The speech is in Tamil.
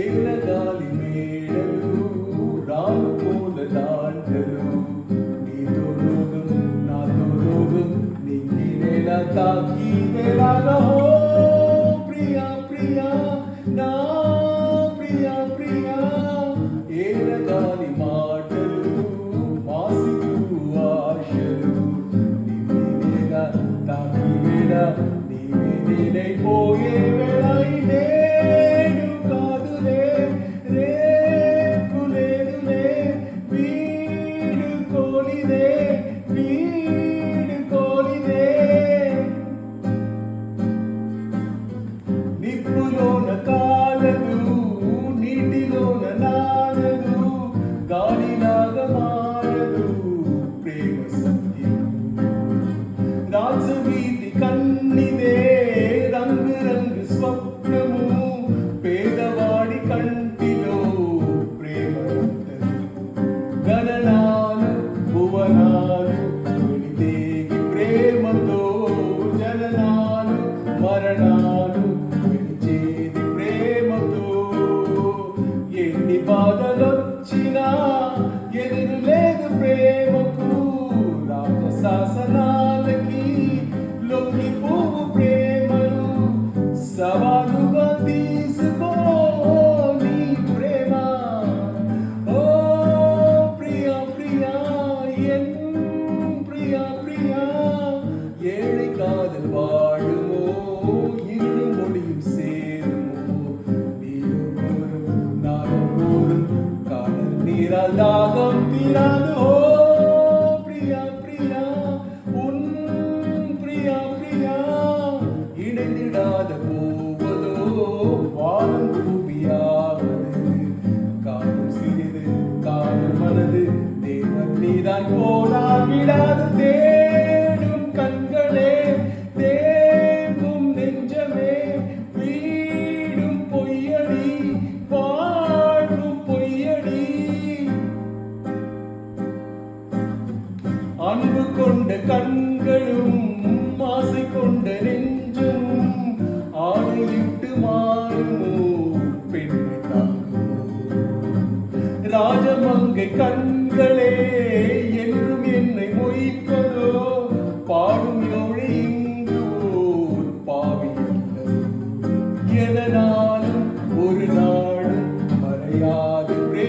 ఏల గాలి మేడలు రాను పూల దాండలు నీతో రోగం నాతో రోగం నింగి నెల తాకి నెలలో ప్రియా ప్రియా నా ప్రియా ప్రియా ఏల గాలి మాటలు మాసికు ఆశలు నింగి నెల తాకి వేళ నీవి నేనై పోయే వేళ ఇదే గగనాలు భువనాలు వినితేగి ప్రేమతో జగనాలు మరణాలు వినిచేది ప్రేమతో. ఎన్ని బాధ பிரியா பிரியா. ஏழை காதல் வாழுமோ? இரு மொழியும் சேருமோ? நீரும் ஊரும் நானும் ஊரும் காதல் நீரால் தாகம் தீராது? ஓ பிரியா பிரியா. உன் பிரியா பிரியா. இணைந்திடாத போவதோ? வானம் பூமியாவது. காலம் சிறிது காலம் மனது. தேவன் நீதான் போனால் அன்பு கொண்ட கண்களும் ஆசை கொண்ட நெஞ்சும் ஆணையிட்டு மாறுமோ பெண்ணை தாங்குமோ ராஜமங்கை கண்களே என்றும் என்னை மொய்ப்பதோ பாடும் நொழி இங்கு ஓர் எதனாலும் ஒரு நாளும் மறையாது பிரே